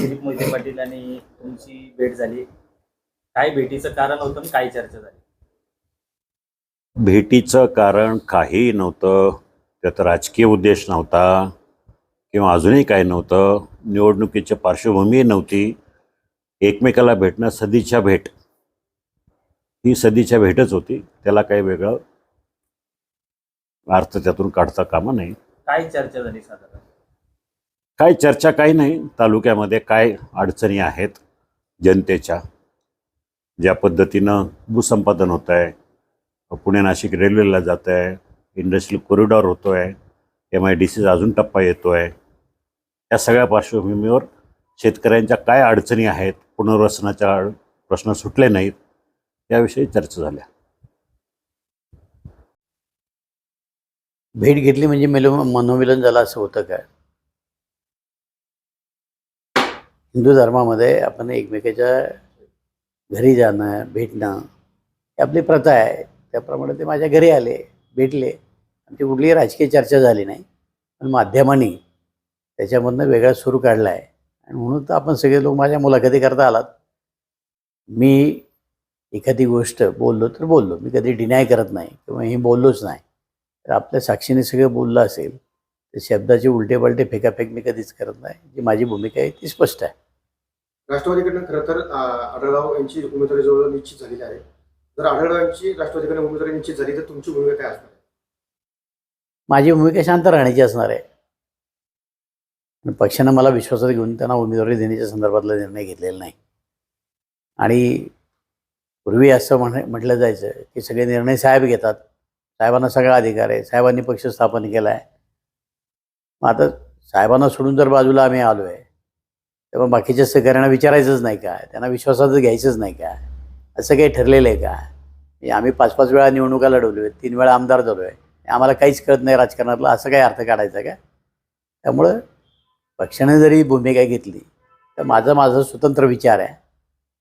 दिलीप मोहिते पाटील आणि तुमची भेट झाली. काय भेटीचं कारण होतं काय चर्चा झाली? भेटीचं कारण काही नव्हतं. त्यात राजकीय उद्देश नव्हता किंवा अजूनही काही नव्हतं. निवडणुकीची पार्श्वभूमी नव्हती. एकमेकाला भेटणं सदीच्या भेट. ही सदीच्या भेटच होती. त्याला काही वेगळं अर्थ त्यातून काढता कामा नाही काय चर्चा झाली साधारण? काय चर्चा काही नाही. तालुक्यामध्ये काय अडचणी आहेत जनतेच्या? ज्या पद्धतीनं भूसंपादन होत आहे पुणे नाशिक रेल्वेला जात आहे इंडस्ट्रियल कॉरिडॉर होतो आहे एम आय डी सीचा अजून टप्पा येतो आहे या सगळ्या पार्श्वभूमीवर शेतकऱ्यांच्या काय अडचणी आहेत पुनर्वसनाच्या प्रश्न सुटले नाहीत याविषयी चर्चा झाल्या. भेट घेतली म्हणजे मेलो मनोमिलन झालं असं होतं काय? हिंदू धर्मामध्ये आपण एकमेकाच्या घरी जाणं भेटणं ही आपली प्रथा आहे. त्याप्रमाणे ते माझ्या घरी आले भेटले. आमची कुठलीही राजकीय चर्चा झाली नाही. पण माध्यमांनी त्याच्यामधनं वेगळा सूर काढला आहे. आणि म्हणून तर आपण सगळे लोक माझ्या मुलाखती करता आलात. मी एखादी गोष्ट बोललो तर बोललो. मी कधी डिनाय करत नाही किंवा हे बोललोच नाही. तर आपल्या साक्षीने सगळं बोललं असेल शब्दाचे उलटे पलटे फेकाफेक मी कधीच करत नाही. जी माझी भूमिका आहे ती स्पष्ट आहे. राष्ट्रवादीकडनं खरं तर आढळराव यांची उमेदवारी जवळ निश्चित झालेली आहे. जर आढळराव यांची राष्ट्रवादीकडे उमेदवारी निश्चित झाली तर तुमची भूमिका काय असणार? माझी भूमिका शांत राहण्याची असणार आहे. पक्षानं मला विश्वासात घेऊन त्यांना उमेदवारी देण्याच्या संदर्भातला निर्णय घेतलेला नाही. आणि पूर्वी असं म्हण म्हटलं जायचं की सगळे निर्णय साहेब घेतात. साहेबांना सगळा अधिकार आहे. साहेबांनी पक्ष स्थापन केला आहे मग आता साहेबांना सोडून जर बाजूला आम्ही आलो आहे तेव्हा बाकीच्या सहकार्यांना विचारायचंच नाही काय त्यांना विश्वासातच घ्यायचंच नाही काय असं काही ठरलेलं आहे का? म्हणजे आम्ही पाच पाच वेळा निवडणुका लढवलो आहे तीन वेळा आमदार झालो आहे आम्हाला काहीच कळत नाही राजकारणातलं असं काही अर्थ काढायचा का? त्यामुळं पक्षाने जरी भूमिका घेतली तर माझा माझा स्वतंत्र विचार आहे.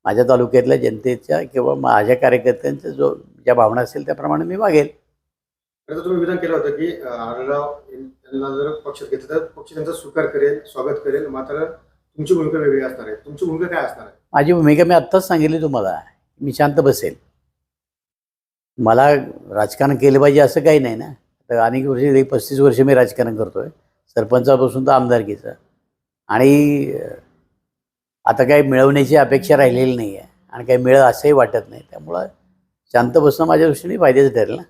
माझ्या तालुक्यातल्या जनतेच्या किंवा माझ्या कार्यकर्त्यांच्या जो ज्या भावना असेल त्याप्रमाणे मी वागेल. तर तुम्ही विधान केलं होतं की आढळराव यांना जर पक्षात घेतलं तर पक्ष त्यांचा स्वीकार करेल स्वागत करेल मात्र तुमची भूमिका वेगळी असणार आहे. तुमची भूमिका काय असणार आहे? माझी भूमिका मी आत्ताच सांगितली तुम्हाला. मी शांत बसेल. मला राजकारण केलं पाहिजे असं काही नाही ना. तर अनेक वर्ष एक पस्तीस वर्ष मी राजकारण करतोय. सरपंचापासून तर आमदारकीचं. आणि आता काही मिळवण्याची अपेक्षा राहिलेली नाही आहे आणि काही मिळेल असंही वाटत नाही. त्यामुळं शांत बसणं माझ्या दृष्टीने फायद्याचं ठरेल ना.